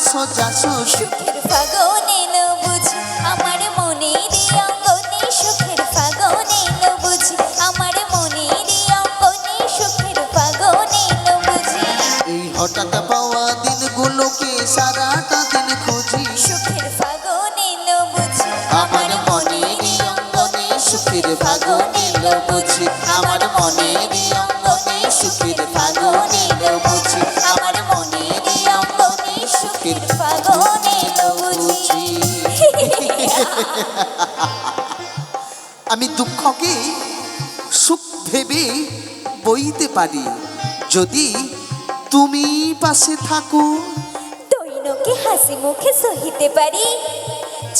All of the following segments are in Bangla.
সোজা সুস সুখের ফাগুন আমি দুঃখকে সুখ ভেবে বইতে পারি। যদি তুমি পাশে থাকো। দৈনকে হাসি মুখে সহিতে পারি।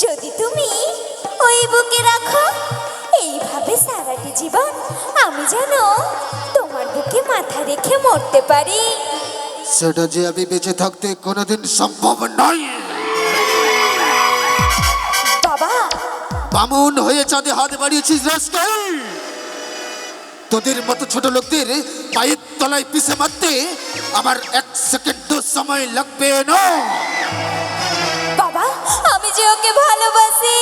যদি তুমি ওই বুকে রাখো এইভাবে সারাটি জীবন আমি জানো তোমার বুকে মাথা রেখে মরতে পারি। সেটা যে আমি বেঁচে থাকতে কোনোদিন সম্ভব নয়। বামুন হয়ে চাঁদে হাত বাড়িয়েছিস রাস্তায়। তোদের মতো ছোট লোকদের পায়ের তলায় পিছে মারতে আমার এক সেকেন্ড সময় লাগবে না। বাবা আমি যে ওকে ভালোবাসি।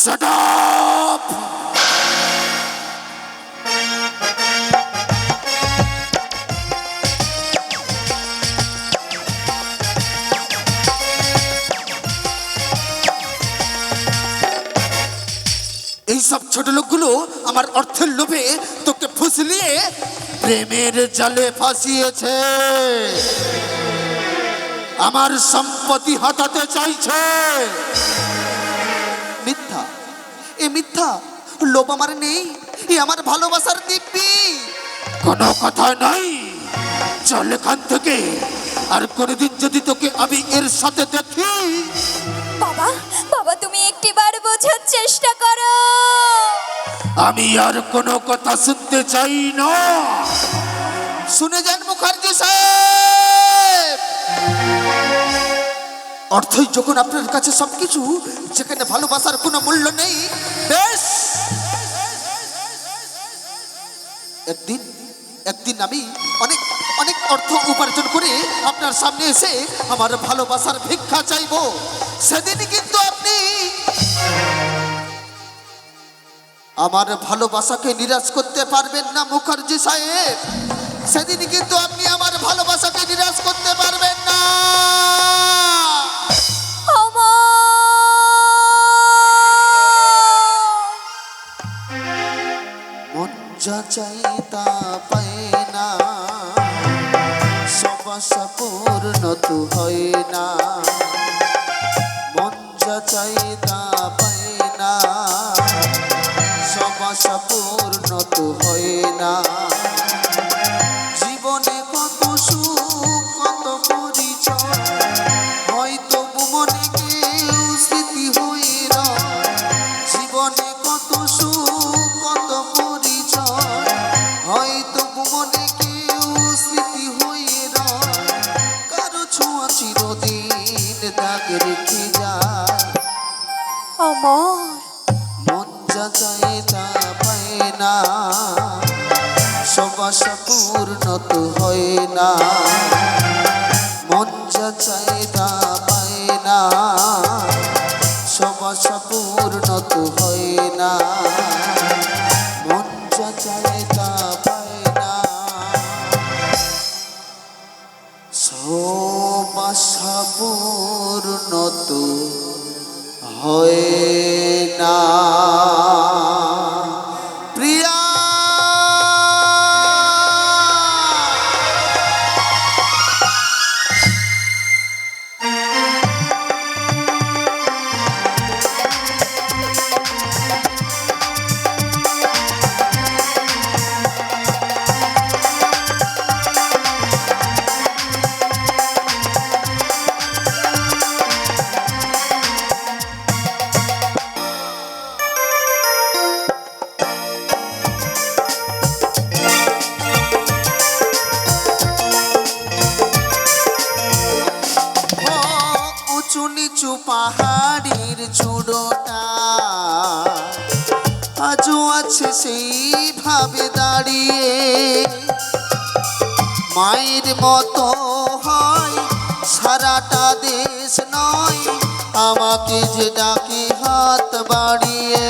Shut এইসব ছোট লোকগুলো আমার অর্থের লোভে তোকে ফুসলিয়ে প্রেমের জালে ফাঁসিয়েছে। আমার সম্পত্তি হাতাতে চাইছে। মিথ্যা, এ মিথ্যা, লোভ আমার নেই, এ আমার ভালোবাসার দিব্যি। কোনো কথা নাই। চল এখান থেকে। আর কোনোদিন যদি তোকে আমি এর সাথে দেখি বাবা বাবা, তুমি একটিবার বোঝার চেষ্টা করো। আমি আর কোনো কথা শুনতে চাই না। শুনে যান মুখার্জি সাহেব। অর্থই যখন আপনার কাছে সবকিছু, যেখানে ভালোবাসার কোনো মূল্য নেই, বেশ। একদিন একদিন আমি অনেক অনেক অর্থ উপার্জন করে আপনার সামনে এসে আমার ভালোবাসার ভিক্ষা চাইব। সেদিন কিন্তু আপনি আমার ভালোবাসাকে নিরাশ করতে পারবেন না, মুখার্জি সাহেব। সেদিন কিন্তু আপনি আমার ভালোবাসাকে নিরাশ করতে পারবেন না। যা চাই পায় না পূর্ণ তো হয় না। যা চাই তা পায় না সবাসা পূর্ণ তো হয় না হয় মায়ের মতো হয় সারাটা দেশ নয়। আমাকে যে ডাকে হাত বাড়িয়ে।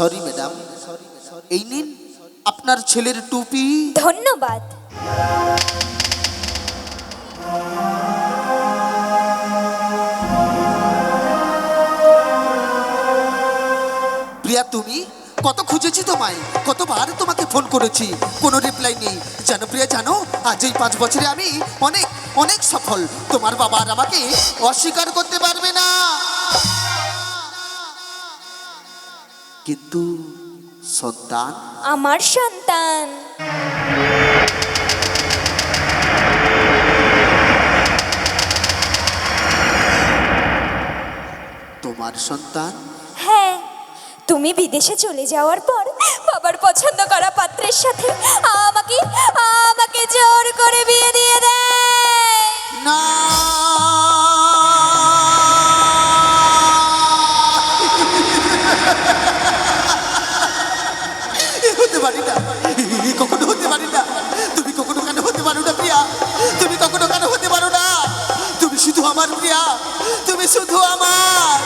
সরি ম্যাডাম এই নিন আপনার ছেলের টুপি। ধন্যবাদ। প্রিয়া তুমি কত খুঁজেছি তোমায়? কতবার তোমাকে ফোন করেছি। কোনো রিপ্লাই নেই। জানো প্রিয়া জানো? আজ এই পাঁচ বছরে আমি অনেক অনেক সফল। তোমার বাবা আর আমাকে অস্বীকার করতে পারবে না। কিন্তু সন্তান? আমার সন্তান। তোমার সন্তান? হ্যাঁ তুমি বিদেশে চলে যাওয়ার পর বাবার পছন্দ করা পাত্রের সাথে আমাকে আমাকে জোর করে বিয়ে দিয়ে দেয়। না এ হতে পারি না এ কখনো হতে পারি না। তুমি কখনো কেন হতে পারো না প্রিয়া? তুমি কখনো কেন হতে পারো না? তুমি শুধু আমার প্রিয়া। তুমি শুধু আমার।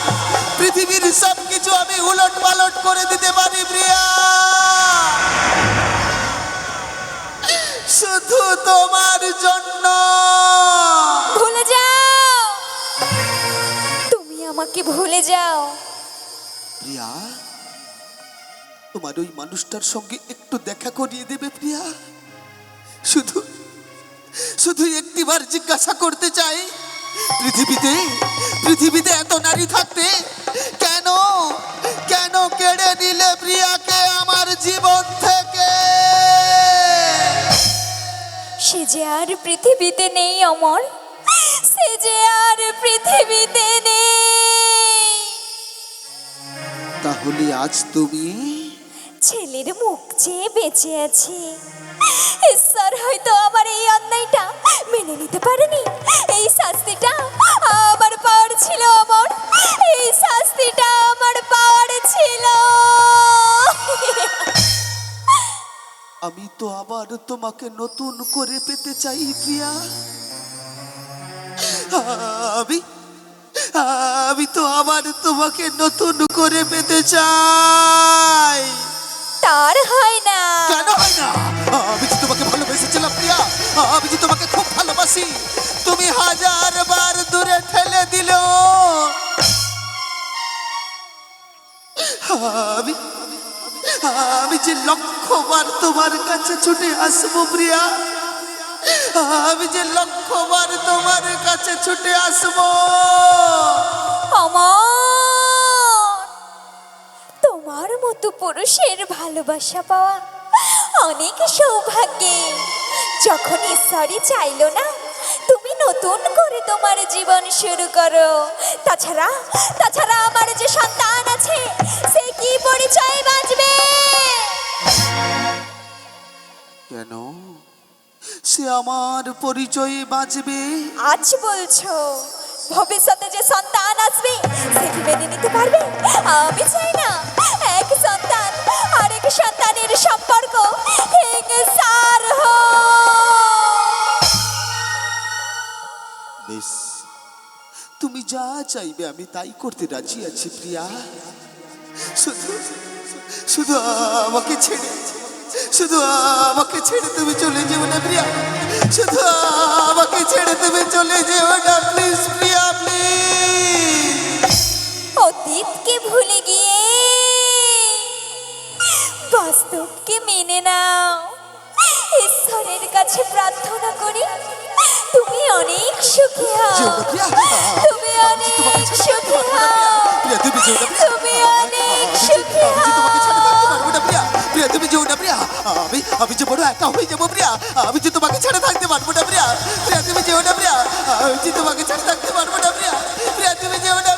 পৃথিবীর সব কিছু আমি উলট পালট করে দিতে পারি প্রিয়া। শুধু তোমার জন্য। ভুলে যাও। তুমি আমাকে ভুলে যাও। প্রিয়া তোমার ওই মানুষটার সঙ্গে একটু দেখা করিয়ে দেবে প্রিয়া। শুধু শুধু একটিবার জিজ্ঞাসা করতে চাই পৃথিবীতে পৃথিবীতে এত নারী থাকতে কেন কেন কেড়ে নিলে প্রিয়াকে আমার জীবন থেকে? সে যে আর পৃথিবীতে নেই অমর। সে যে আর পৃথিবীতে নেই। তাহলে আজ তুমি ছেলের মুখ চেয়ে বেঁচে আছি। ঈশ্বর হয়তো আমার এই অন্যায়টা মেনে নিতে পারেনি। এই শাস্তিটা আমার পাওয়ার ছিল আমার এই শাস্তিটা আমার পাওয়ার ছিল। আমি তো আবার তোমাকে নতুন করে পেতে চাই, প্রিয়া। আমি আমি তো আবার তোমাকে নতুন করে পেতে চাই। ভালোবাসি তুমি হাজার বার দূরে ঠেলে দিল আমি আমি যে লক্ষবার তোমার কাছে ছুটে আসব, প্রিয়া। আমি যে লক্ষবার তোমার কাছে ছুটে আসব। তোমার মতো পুরুষের ভালোবাসা পাওয়া অনেক সৌভাগ্যে যখন ঈশ্বরই চাইলো না তুমি নতুন করে তোমার জীবন শুরু করো। তাছাড়া তাছাড়া আমার যে সন্তান আছে সে কি পরিচয় বাঁচবে? কেন? সে আমার পরিচয়ে বাঁচবে। আজ বলছো ভবিষ্যতে যে সন্তান আসবে সে কি মেনে নিতে পারবে? আমি চাই না এক সন্তান সন্তানের সম্পর্ক হিংসার বেশ তুমি যা চাইবে আমি তাই করতে রাজি আছি প্রিয়া। শুধু শুধু আমাকে ছেড়ে শুধু আমাকে ছেড়ে তুমি চলে যেও না প্রিয়া। শুধু আমাকে ছেড়ে তুমি চলে যেও না প্লিজ প্রিয়া প্লিজ। অতীতকে ভুলে গিয়ে বাস্তবকে মেনে নাও? ঈশ্বরের কাছে প্রার্থনা করি তুমি অনেক সুখী হও। তুমি অনেক সুখী হও। তুমি অনেক সুখী তোমাকে ছেড়ে থাকতে পারব হও প্রিয়া। প্রিয়া তুমি যেও না প্রিয়া। আমি আমি যে বড় একা হয়ে যাব প্রিয়া। আমি যে তোমাকে ছেড়ে থাকতে পারব না প্রিয়া। প্রিয়া তুমি যেও না প্রিয়া। আমি যে তোমাকে ছেড়ে থাকতে পারব না প্রিয়া। প্রিয়া তুমি যেও না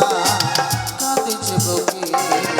ব্যথা কাঁদে যে বকে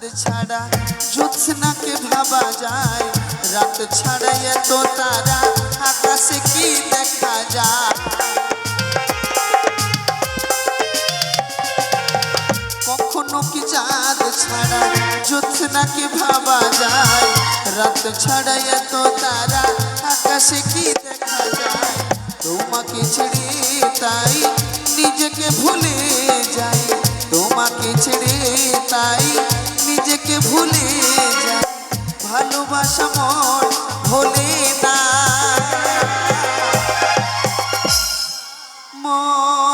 চাঁদ ছাড়া জ্যোৎস্নাকে ভাবা যায়। রাত ছাড়া এত তারা, আকাশে কি দেখা যায়? কখনো কি চাঁদ ছাড়া জ্যোৎস্নাকে ভাবা যায়? রাত ছাড়া এত তারা, আকাশে কি দেখা যায়? তোমাকে ছেড়ে তাই নিজেকে ভুলে যাই। তোমাকে ছেড়ে তাই নিজেকে ভুলে ভালোবাসা মন ভোলে না। মন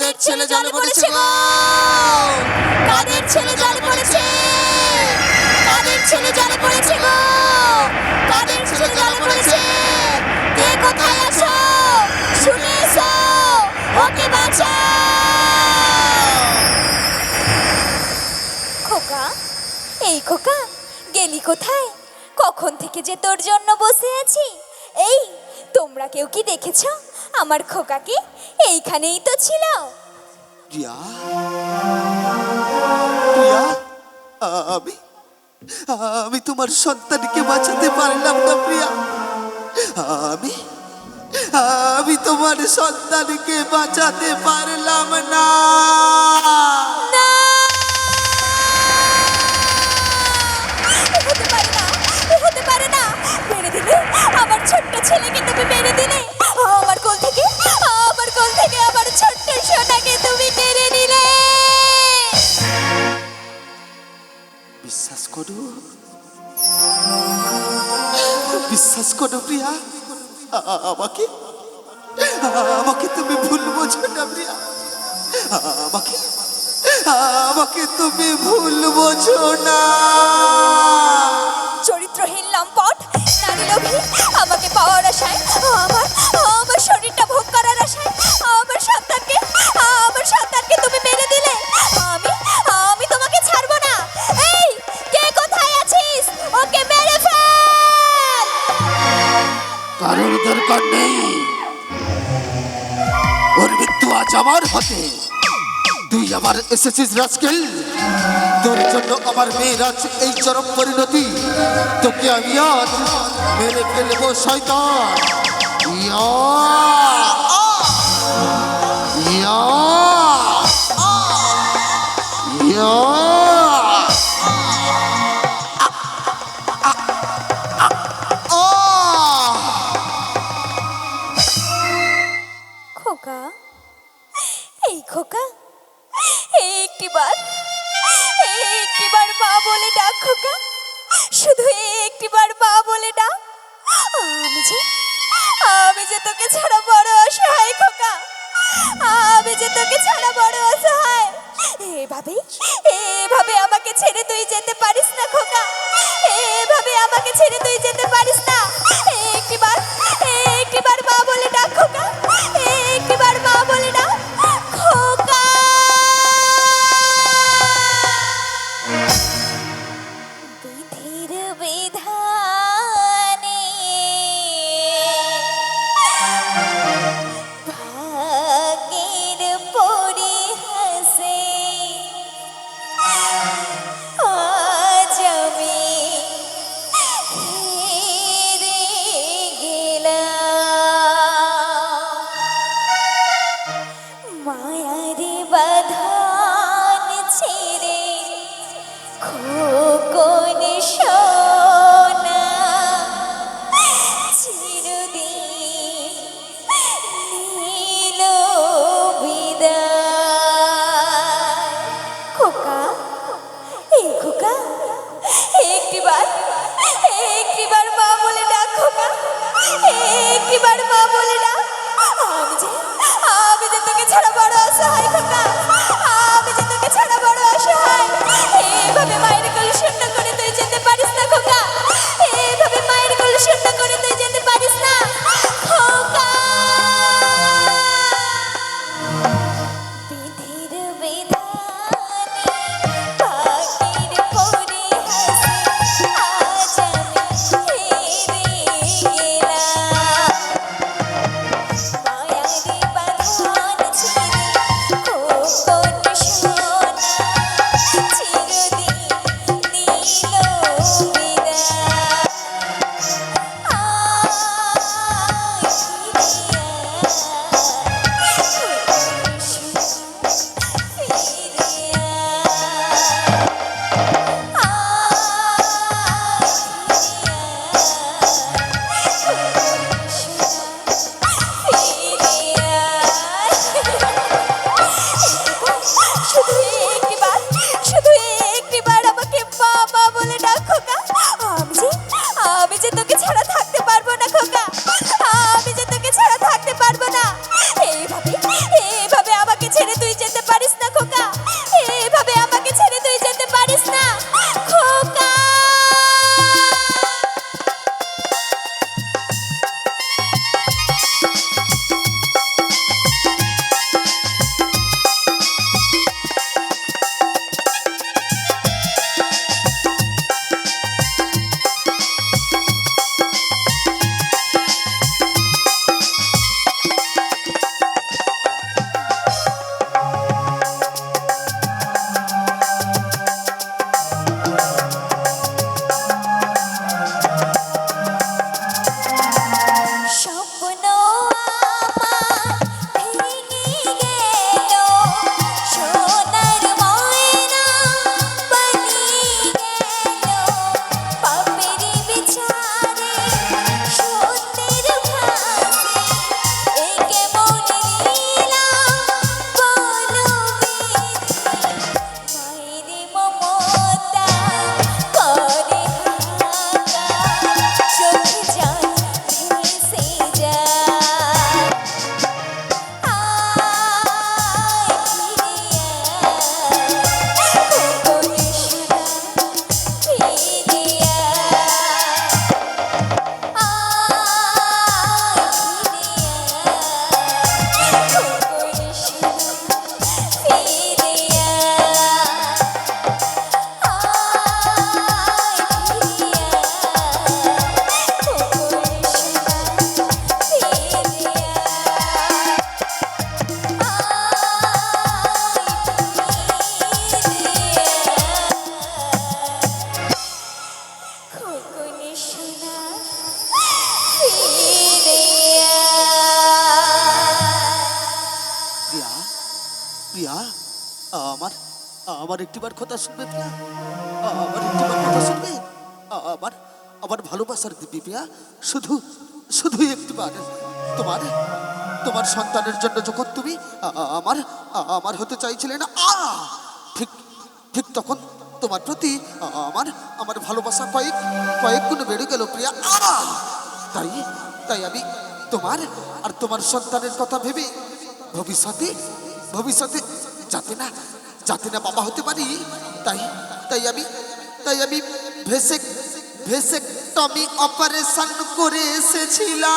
কাদের ছেলে জলে পড়েছে গো? কাদের ছেলে জলে পড়েছে? কাদের ছেলে জলে পড়েছে গো? কাদের ছেলে জলে পড়েছে? কে কোথায় আছো? শুনে এসো। ওকে বাঁচাও। খোকা এই খোকা গেলি কোথায়? কখন থেকে যে তোর জন্য বসে আছি? এই তোমরা কেউ কি দেখেছ? আমার খোকাকে এইখানেই তো ছিল। প্রিয়া প্রিয়া আমি? আমি তোমার সন্তানকে বাঁচাতে পারলাম না প্রিয়া। আমি? আমি তোমার সন্তানকে বাঁচাতে পারলাম না আমাকে? আমাকে তুমি ভুল বোঝো না প্রিয়া। আমাকে? আমাকে তুমি ভুল বোঝো না। ওর মৃত্যু আজ আমার হাতে তুই আবার এসেছিস রাজকেল তোর জন্য আমার মেয়ের আজ এই চরম পরিণতি তোকে আমি আজ মেরে ফেলব শয়তান ইয়া! ইয়া! ইয়া! তোকে ছাড়া বড় অসহায় খোকা। আমি যে তোকে ছাড়া বড় অসহায়। এভাবে এভাবে একটিবার কথা শুনবে প্রিয়া? আমার একটিবার কথা শুনবে? আমার আমার ভালোবাসার দিবি প্রিয়া, শুধু শুধু একটিবার। তোমার তোমার সন্তানের জন্য যখন তুমি, আমার আমার হতে চাইছিলে না, আ! ঠিক ঠিক তখন তোমার প্রতি আমার আমার ভালোবাসা কয়েক কয়েক গুণ বেড়ে গেল প্রিয়া, আ! তাই তাই আমি তোমার আর তোমার সন্তানের কথা ভেবে ভবিষ্যতে ভবিষ্যতে যাতে না যাতে না বাবা হতে পারি। তাই তাই আমি তাই আমি ভেসে ভেসে টমি অপারেশন করে এসেছিলাম।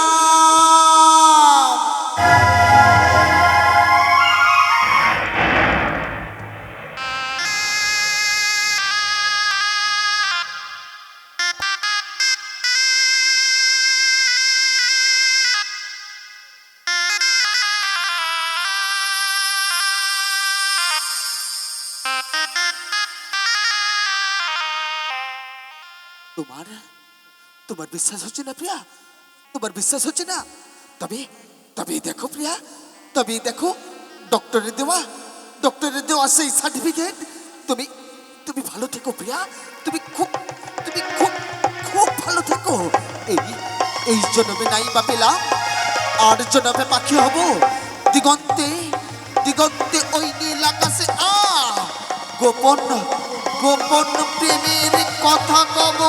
তোমার তোমার বিশ্বাস হচ্ছে না প্রিয়া? তোমার বিশ্বাস হচ্ছে না? তবে তবে দেখো প্রিয়া, তবে দেখো ডক্টরের দেওয়া ডক্টরের দেওয়া সেই সার্টিফিকেট তুমি তুমি ভালো থেকো প্রিয়া, তুমি খুব তুমি খুব খুব ভালো থেকো। এই এই জন্মে নাই বা পেলাম, আর জন্মে পাখি হব। দিগন্তে দিগন্তে ওই নীল আকাশে আ! গোপন গোপন প্রেমের কথা কব?